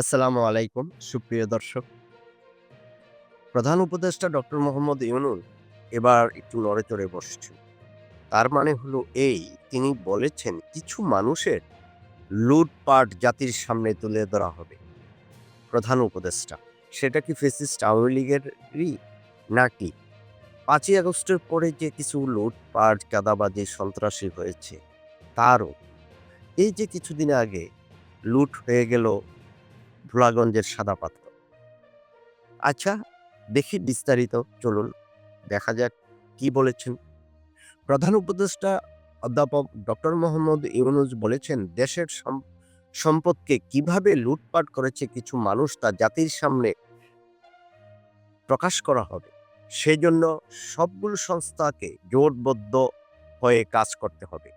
আসসালামু আলাইকুম, সুপ্রিয় দর্শক। প্রধান উপদেষ্টা ডক্টর মোহাম্মদ ইউনুস এবার একটু নড়ে চড়ে বসছেন। তার মানে হলো এই, তিনি বলেছেন কিছু মানুষের লুটপাট জাতির সামনে তুলে ধরা হবে। প্রধান উপদেষ্টা, সেটা কি ফেসিস্ট আওয়ামী লীগেরই নাকি? পাঁচই আগস্টের পরে যে কিছু লুটপাট, চাঁদাবাজি, সন্ত্রাসী হয়েছে, তারও। এই যে কিছুদিন আগে লুট হয়ে গেল ভোলাগঞ্জের সাদা পাথর। আচ্ছা দেখি বিস্তারিত, চলুন, দেখা যাক কি বলেছেন। প্রধান উপদেষ্টা অধ্যাপক ডক্টর মোহাম্মদ ইউনুস বলেছেন, দেশের সম্পদকে কীভাবে লুটপাট করেছে কিছু মানুষ তা জাতির সামনে প্রকাশ করা হবে। সেজন্য সবগুলো সংস্থাকে জোটবদ্ধ হয়ে কাজ করতে হবে।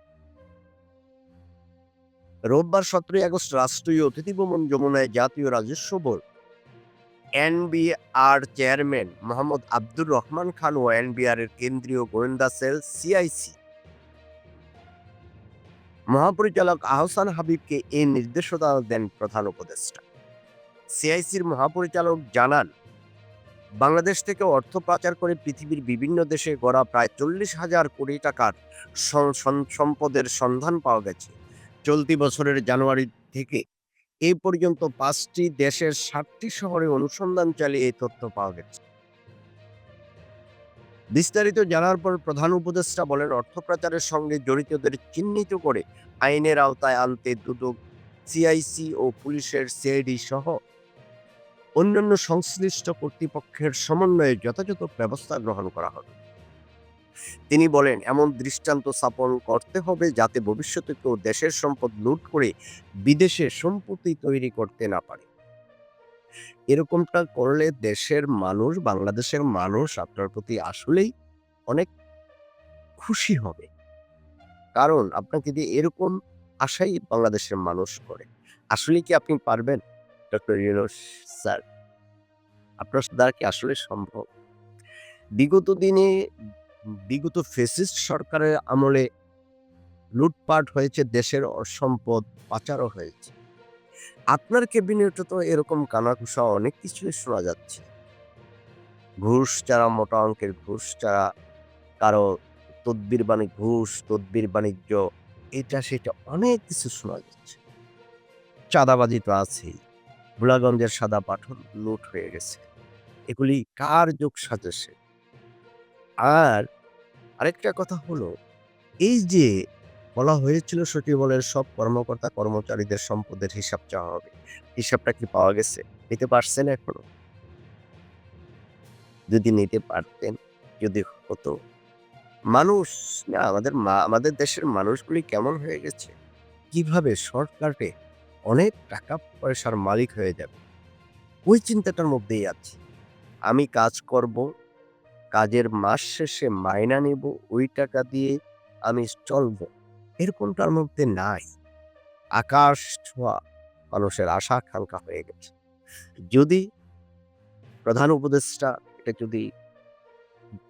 রোববার সতেরোই আগস্ট রাষ্ট্রীয় অতিথি ভবন যমুনায় জাতীয় রাজস্ব board. NBR chairman Mohammad Abdur Rahman Khan ও এনবিআর এর কেন্দ্রীয় গোয়েন্দা সেল সিআইসি। মহাপরিচালক আহসান হাবিবকে এই নির্দেশনা দেন প্রধান উপদেষ্টা। সিআইসির মহাপরিচালক জানান, বাংলাদেশ থেকে অর্থ পাচার করে পৃথিবীর বিভিন্ন দেশে গড়া প্রায় চল্লিশ হাজার কোটি টাকার সম- সম- সম্পদের সন্ধান পাওয়া গেছে। চলতি বছরের জানুয়ারি থেকে এই পর্যন্ত পাঁচটি দেশের সাতটি শহরে অনুসন্ধান চালিয়ে এই তথ্য পাওয়া গেছে। বিস্তারিত জানার পর প্রধান উপদেষ্টা বলেন অর্থ পাচারের সঙ্গে জড়িতদের চিহ্নিত করে আইনের আওতায় আনতে দুদক, সিআইসি ও পুলিশের সিআইডি সহ অন্যান্য সংশ্লিষ্ট কর্তৃপক্ষের সমন্বয়ে যথাযথ ব্যবস্থা গ্রহণ করা হবে। তিনি বলেন, এমন দৃষ্টান্ত স্থাপন করতে হবে যাতে ভবিষ্যতে কেউ দেশের সম্পদ লুট করে বিদেশে সম্পত্তি তৈরি করতে না পারে। এরকমটা করলে দেশের মানুষ, বাংলাদেশের মানুষ আপনার প্রতি আসলেই অনেক খুশি হবে। কারণ আপনাকে দিয়ে এরকম আশাই বাংলাদেশের মানুষ করে। আসলে কি আপনি পারবেন? ডক্টর ইউনুস, স্যার, আপনার দ্বারা কি আসলে সম্ভব? বিগত দিনে বিগত ফেসিস্ট সরকারের আমলে লুটপাট হয়েছে, দেশের সম্পদ পাচারও হয়েছে। আপনার ক্যাবিনেটে তো এরকম কানাকুষা অনেক কিছুই শোনা যাচ্ছে। ঘুষ ছাড়া মোটা অঙ্কের ঘুষ ছাড়া কারও তদ্বির বাণিজ্য ঘুষ, তদ্বির বাণিজ্য, এটা সেটা অনেক কিছু শোনা যাচ্ছে। চাঁদাবাজি তো আছেই। ভোলাগঞ্জের সাদা পাঠন লুট হয়ে গেছে। এগুলি কার যোগ সাজেছে আর আরেকটা কথা হলো, এই যে বলা হয়েছিল সচিবালয়ের সব কর্মকর্তা কর্মচারীদের সম্পদের হিসাব চাওয়া হবে, হিসাবটা কি পাওয়া গেছে? নিতে পারছেন এখনও? যদি নিতে পারতেন, যদি হতো। মানুষ, না, আমাদের মা- আমাদের দেশের মানুষগুলি কেমন হয়ে গেছে? কীভাবে শর্টকাটে অনেক টাকা পয়সার মালিক হয়ে যাবে? ওই চিন্তাটার মধ্যেই আছি। আমি কাজ করব কাজের মাস শেষে মাইনা নেব, ওই টাকা দিয়ে আমি চলবো। এরকমটার মধ্যে নাই। আকাশ ছোঁয়া, মানুষের আশা আকাঙ্ক্ষা হয়ে গেছে। যদি প্রধান উপদেষ্টা, এটা যদি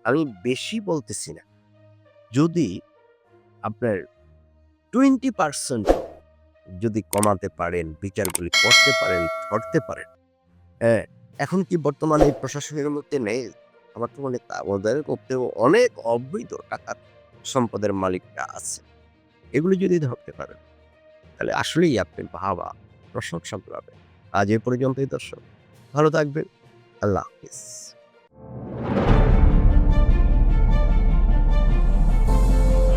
আমি বেশি বলতেছি না, যদি আপনার টোয়েন্টি পার্সেন্ট যদি কমাতে পারেন, বিচারগুলি করতে পারেন, ধরতে পারেন হ্যাঁ এখন কি বর্তমানে প্রশাসনের মধ্যে নেই? আমার তো মনে আমাদের করতেও অনেক অবৈধ টাকার সম্পদের মালিকরা আছে। এগুলি যদি ধরতে পারেন, তাহলে আসলেই আপনি ভাবা প্রশংসা পাবেন। আজ এ পর্যন্তই দর্শক, ভালো থাকবেন, আল্লাহ হাফিজ।